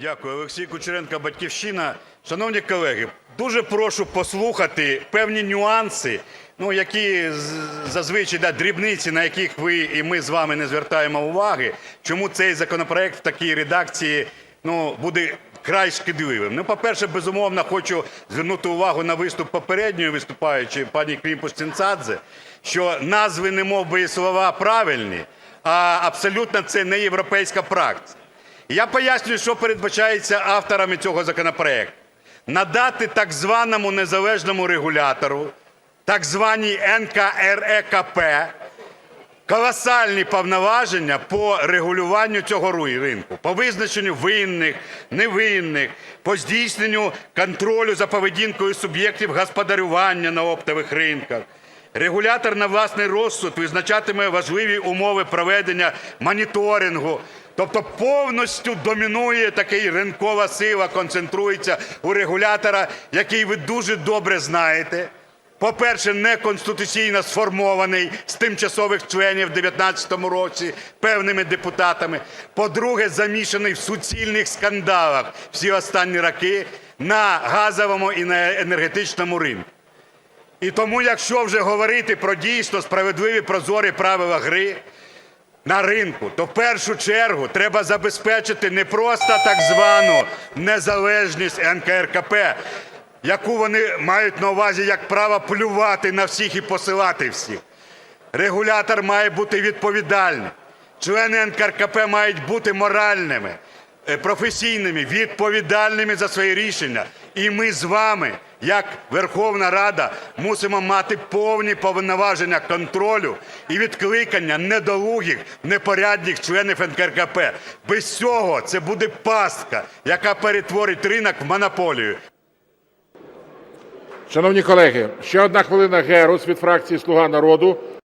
Дякую, Олексій Кучеренко, Батьківщина. Шановні колеги, дуже прошу послухати певні нюанси, ну, які зазвичай да, дрібниці, на яких ви і ми з вами не звертаємо уваги, чому цей законопроект в такій редакції ну, буде край шкідливим. Ну, по-перше, безумовно, хочу звернути увагу на виступ попередньої виступаючої пані Клімпуш-Цинцадзе, що назви не мов би слова правильні, а абсолютно це не європейська практика. Я пояснюю, що передбачається авторами цього законопроекту. Надати так званому незалежному регулятору, так званій НКРЕКП, колосальні повноваження по регулюванню цього ринку, по визначенню винних, невинних, по здійсненню контролю за поведінкою суб'єктів господарювання на оптових ринках. Регулятор на власний розсуд визначатиме важливі умови проведення моніторингу. Тобто повністю домінує такий ринкова сила, концентрується у регулятора, який ви дуже добре знаєте. По-перше, неконституційно сформований з тимчасових членів в 2019 році певними депутатами. По-друге, замішаний в суцільних скандалах всі останні роки на газовому і на енергетичному ринку. І тому, якщо вже говорити про дійсно справедливі прозорі правила гри на ринку, то в першу чергу треба забезпечити не просто так звану незалежність НКРКП, яку вони мають на увазі як право плювати на всіх і посилати всіх. Регулятор має бути відповідальним. Члени НКРКП мають бути моральними, е, професійними, відповідальними за свої рішення. І ми з вами, як Верховна Рада, мусимо мати повні повноваження контролю і відкликання недолугих, непорядних членів НКРКП. Без цього це буде пастка, яка перетворить ринок в монополію. Шановні колеги, ще одна хвилина Герус від фракції "Слуга народу".